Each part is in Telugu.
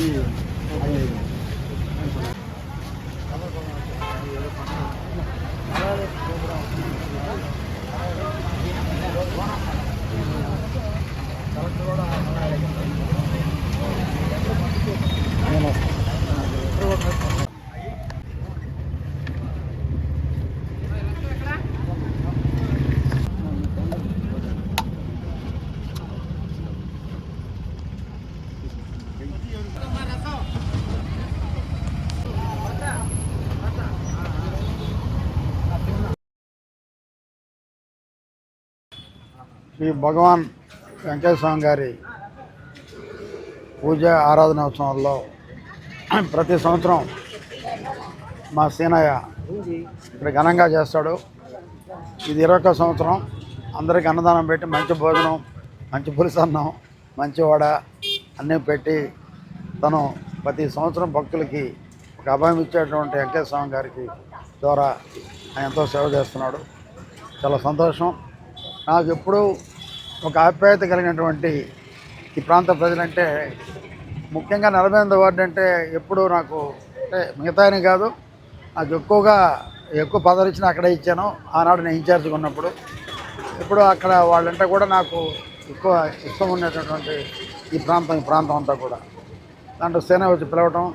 是还有一个。శ్రీ భగవాన్ వెంకటేశ్వర స్వామి గారి పూజ ఆరాధన ఉత్సవంలో ప్రతి సంవత్సరం మా సీనయ్య ఇక్కడ ఘనంగా చేస్తాడు. ఇది ఇరవై సంవత్సరం. అందరికి అన్నదానం పెట్టి మంచి భోజనం మంచి పులుసు అన్నం మంచి వడ అన్నీ పెట్టి తను ప్రతి సంవత్సరం భక్తులకి ఒక అభయం ఇచ్చేటువంటి వెంకటేశ్వర స్వామి గారికి ద్వారా ఆయన ఎంతో సేవ చేస్తున్నాడు. చాలా సంతోషం. నాకు ఎప్పుడూ ఒక ఆప్యాయత కలిగినటువంటి ఈ ప్రాంత ప్రజలంటే ముఖ్యంగా నలభై ఎనిమిది వార్డు అంటే ఎప్పుడూ నాకు అంటే మిగతా కాదు. నాకు ఎక్కువగా ఎక్కువ పదవి ఇచ్చిన అక్కడే ఇచ్చాను. ఆనాడు నేను ఇన్ఛార్జ్గా ఉన్నప్పుడు. ఇప్పుడు అక్కడ వాళ్ళంటే కూడా నాకు ఎక్కువ ఇష్టం ఉండేటటువంటి ఈ ప్రాంతం ఈ ప్రాంతం అంతా కూడా. దాంట్లో సేన వచ్చి పిలవటం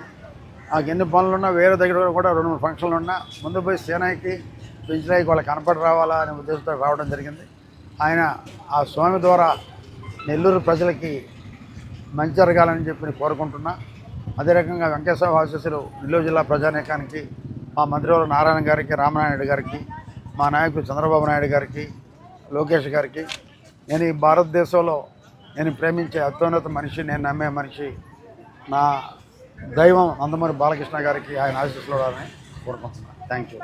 నాకు ఎన్ని పనులున్నా వేరే దగ్గర కూడా రెండు మూడు ఫంక్షన్లు ఉన్నా ముందు పోయి సేనాయికి పెంచినాయికి వాళ్ళకి కనపడి రావాలా అనే ఉద్దేశంతో రావడం జరిగింది. ఆయన ఆ స్వామి ద్వారా నెల్లూరు ప్రజలకి మంచి జరగాలని చెప్పి కోరుకుంటున్నా. అదే రకంగా వెంకటేశ్వర ఆశీస్సులు నెల్లూరు జిల్లా ప్రజానేకానికి మా మంత్రివారు నారాయణ గారికి రామనాయుడు గారికి మా నాయకుడు చంద్రబాబు నాయుడు గారికి లోకేష్ గారికి నేను ఈ భారతదేశంలో నేను ప్రేమించే అత్యున్నత మనిషి నేను నమ్మే మనిషి నా దైవం నందమూరి బాలకృష్ణ గారికి ఆయన ఆశీస్సులు రావాలని కోరుకుంటున్నాను థ్యాంక్ యూ